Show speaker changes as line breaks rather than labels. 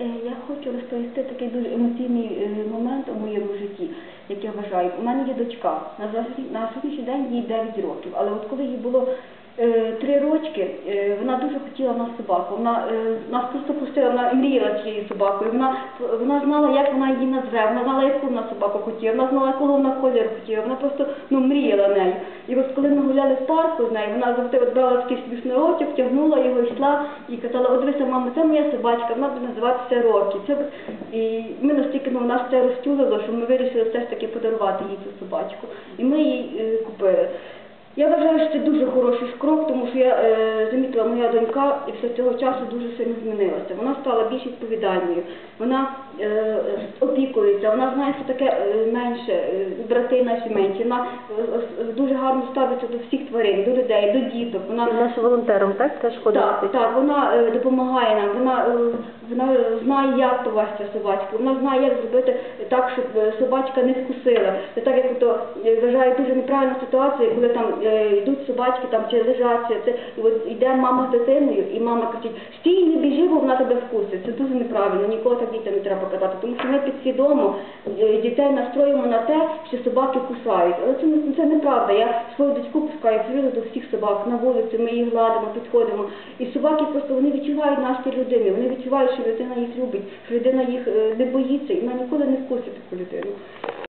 Е, Я хочу розповісти такий дуже емоційний е, момент у моєму житті, як я вважаю. У мене є дочка. На сьогоднішній день їй 9 років. Але от коли їй було рочки, е, вона дуже хотіла в нас собаку. Вона е, нас просто пустила, вона мріяла цією собакою. Вона, вона знала, як вона її назве, вона знала, яку вона собаку хотіла, вона знала, якого вона кольору хотіла. Вона просто ну, мріяла нею. І от коли ми гуляли в парку з нею, вона завжди от брала такий свій шнурочок, тягнула його, йшла і казала, от дивися, мама, це моя собачка, вона буде називатися Рокі. Це... І ми настільки ну, нас це розчулило, що ми вирішили все ж таки подарувати їй цю собачку. І ми їй е, купили. Я вважаю, що це дуже хороший крок, тому що я е, замітила, моя донька і все цього часу дуже сильно змінилася. Вона стала більш відповідальною, вона е, опікується, вона знає, що таке е, менше, е, брати наші менші. Вона е, е, дуже гарно ставиться до всіх тварин, до людей, до діток. Вона
Вона ж волонтером, так? Теж ходить?
так, так, вона е, допомагає нам, вона, е, вона знає, як повести собачку, вона знає, як зробити так, щоб е, собачка не вкусила. Це так, як то вважаю дуже неправильна ситуація, коли там е, йдуть собачки там чи лежать, чи це от йде мама з дитиною, і мама кричить, стій, не біжи, бо вона тебе вкусить. Це дуже неправильно, ніколи так дітям не треба казати, тому що ми підсвідомо е, дітей настроїмо на те, що собаки кусають. Але це, не- це неправда. Я свою дочку пускаю привіду до всіх собак на вулицю, ми їх гладимо, підходимо. І собаки просто вони відчувають настрій людини, вони відчувають, що людина їх любить, що людина їх е, не боїться, і вона ніколи не вкусить таку людину.